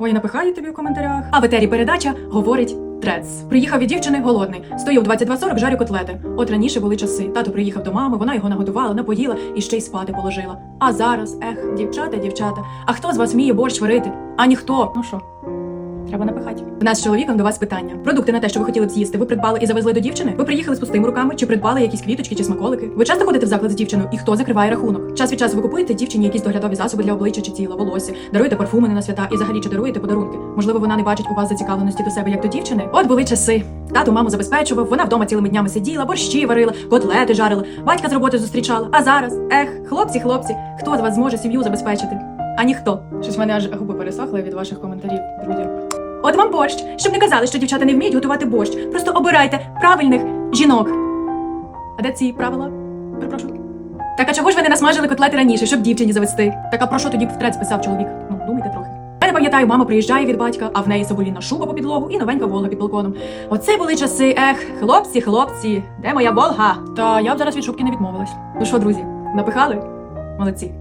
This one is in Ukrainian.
Ой, напихаю тобі в коментарях. А в етері передача говорить Трец. Приїхав від дівчини голодний. Стою в 22.40, жарю котлети. От раніше були часи. Тато приїхав до мами, вона його нагодувала, напоїла і ще й спати положила. А зараз, ех, дівчата, дівчата. А хто з вас вміє борщ варити? А ніхто. Ну що? Треба напихати. В нас з чоловіком до вас питання. Продукти на те, що ви хотіли б з'їсти, ви придбали і завезли до дівчини? Ви приїхали з пустими руками чи придбали якісь квіточки чи смаколики? Ви часто ходите в заклад з дівчиною і хто закриває рахунок? Час від часу ви купуєте дівчині якісь доглядові засоби для обличчя чи тіла, волосся, даруєте парфуми на свята і взагалі чи даруєте подарунки. Можливо, вона не бачить у вас зацікавленості до себе як до дівчини. От були часи. Тато маму забезпечував, вона вдома цілими днями сиділа, борщі варила, котлети жарила, батька з роботи зустрічала. А зараз, ех, хлопці, хлопці, хто з вас зможе сім'ю забезпечити? А ніхто. Щось мене аж губи пересохли від ваших коментарів, друзі. От вам борщ, щоб не казали, що дівчата не вміють готувати борщ. Просто обирайте правильних жінок. А де ці правила? Перепрошую. Так а чого ж ви не насмажили котлети раніше, щоб дівчині завести? Так а про що тоді в трець писав чоловік? Ну, думайте трохи. Я не пам'ятаю, мама приїжджає від батька, а в неї соболіна шуба по підлогу і новенька волга під балконом. Оце були часи, ех, хлопці, хлопці, де моя волга? Та я б зараз від шубки не відмовилась. Ну що, друзі, напихали? Молодці.